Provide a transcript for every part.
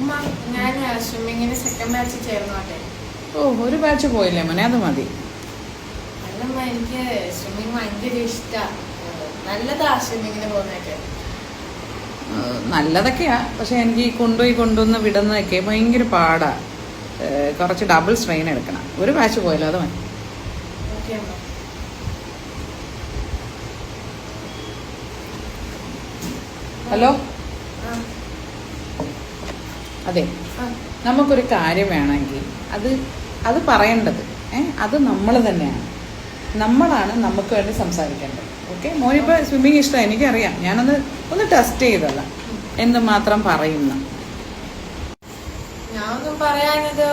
ഞാൻ സ്വിമ്മിങ്ങിന് second batch ചേർന്നോട്ടെ ഓ ഒരു batch പോയില്ലേ മോനെ? അത് മതി. അല്ലമ്മ എനിക്ക് സ്വിമ്മിങ് ഭയങ്കര ഇഷ്ടമാണ് നല്ലതാ സ്വിമ്മിങ്ങിന് പോകുന്നതൊക്കെ. നല്ലതൊക്കെയാ. പക്ഷെ എനിക്ക് ഈ കൊണ്ടുപോയി കൊണ്ടുവന്ന് വിടുന്നതൊക്കെ ഭയങ്കര പാടാ. കുറച്ച് ഡബിൾ സ്ട്രെയിൻ എടുക്കണം. ഒരു ബാച്ച് പോയല്ലോ അത് മതി. ഹലോ? അതെ. നമുക്കൊരു കാര്യം വേണമെങ്കിൽ അത് അത് പറയേണ്ടത്. ഏഹ് അത് നമ്മൾ തന്നെയാണ്. നമ്മളാണ് നമുക്ക് വേണ്ടി സംസാരിക്കേണ്ടത്. ഓക്കെ? മോനിപ്പോൾ സ്വിമ്മിങ് ഇഷ്ടം എനിക്കറിയാം. ഞാനൊന്ന് ഒന്ന് ടെസ്റ്റ് ചെയ്തല്ല എന്ന് മാത്രം പറയുന്ന. ഞാനൊന്നും പറയാനത്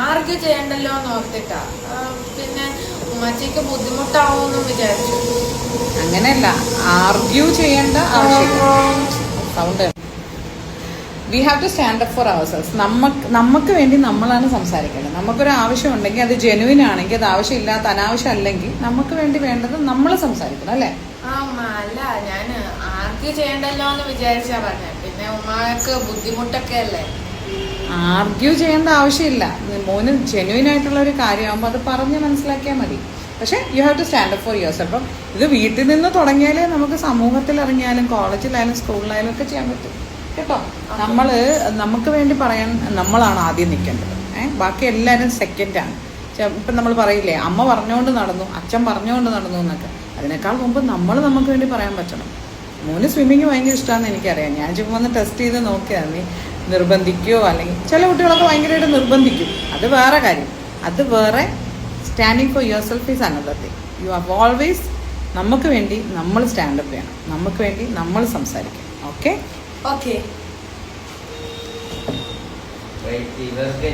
ആർക്ക് ചെയ്യണ്ടല്ലോ എന്ന് ഓർത്തിട്ടാ. പിന്നെ ഉമ്മച്ചിക്ക് ബുദ്ധിമുട്ടാവുമെന്നും വിചാരിച്ചു. അങ്ങനെയല്ല. ആർഗ്യൂ ചെയ്യേണ്ട ആവശ്യമില്ല. Sound we have to stand up for ourselves നമുക്ക് നമുക്ക് വേണ്ടി നമ്മളാണ് സംസാരിക്കേണ്ടത്. നമുക്കൊരു ആവശ്യം ഉണ്ടെങ്കിൽ അത് ജെനുവിൻ ആണെങ്കിൽ അത് ആവശ്യമില്ലാത്ത അനാവശ്യം അല്ലെങ്കിൽ നമുക്ക് വേണ്ടി വേണ്ടത് നമ്മൾ സംസാരിക്കണം അല്ലേ? അല്ല ഞാൻ ആർക്ക് ചെയ്യണ്ടല്ലോ എന്ന് വിചാരിച്ചാ പറഞ്ഞ. പിന്നെ ഉമ്മക്ക് ബുദ്ധിമുട്ടൊക്കെ അല്ലേ? ആർഗ്യൂ ചെയ്യേണ്ട ആവശ്യമില്ല. മോന് ജെനുവിൻ ആയിട്ടുള്ള ഒരു കാര്യമാകുമ്പോൾ അത് പറഞ്ഞ് മനസ്സിലാക്കിയാൽ മതി. പക്ഷേ you have to stand up for yourself അപ്പം ഇത് വീട്ടിൽ നിന്ന് തുടങ്ങിയാലേ നമുക്ക് സമൂഹത്തിൽ ഇറങ്ങിയാലും കോളേജിലായാലും സ്കൂളിലായാലും ഒക്കെ ചെയ്യാൻ പറ്റും. കേട്ടോ. നമ്മൾ നമുക്ക് വേണ്ടി പറയാൻ നമ്മളാണ് ആദ്യം നിൽക്കേണ്ടത്. ഏഹ് ബാക്കി എല്ലാവരും സെക്കൻഡാണ് ഇപ്പം നമ്മൾ പറയില്ലേ അമ്മ പറഞ്ഞുകൊണ്ട് നടന്നു അച്ഛൻ പറഞ്ഞുകൊണ്ട് നടന്നു എന്നൊക്കെ. അതിനേക്കാൾ മുമ്പ് നമ്മൾ നമുക്ക് വേണ്ടി പറയാൻ പറ്റണം. മോന് സ്വിമ്മിങ് ഭയങ്കര ഇഷ്ടമാണെന്ന് എനിക്കറിയാം. ഞാൻ ചുമ്മാ ഒന്ന് ടെസ്റ്റ് ചെയ്ത് നോക്കിയാൽ നീ നിർബന്ധിക്കുകയോ അല്ലെങ്കിൽ ചില കുട്ടികളൊക്കെ ഭയങ്കരമായിട്ട് നിർബന്ധിക്കും. അത് വേറെ കാര്യം. അത് വേറെ standing for yourself is another you are always നമുക്ക് വേണ്ടി നമ്മൾ സ്റ്റാൻഡപ്പ് ചെയ്യണം നമുക്ക് വേണ്ടി നമ്മൾ സംസാരിക്കണം. ഓക്കെ ഓക്കെ Wait, ഇവർക്ക്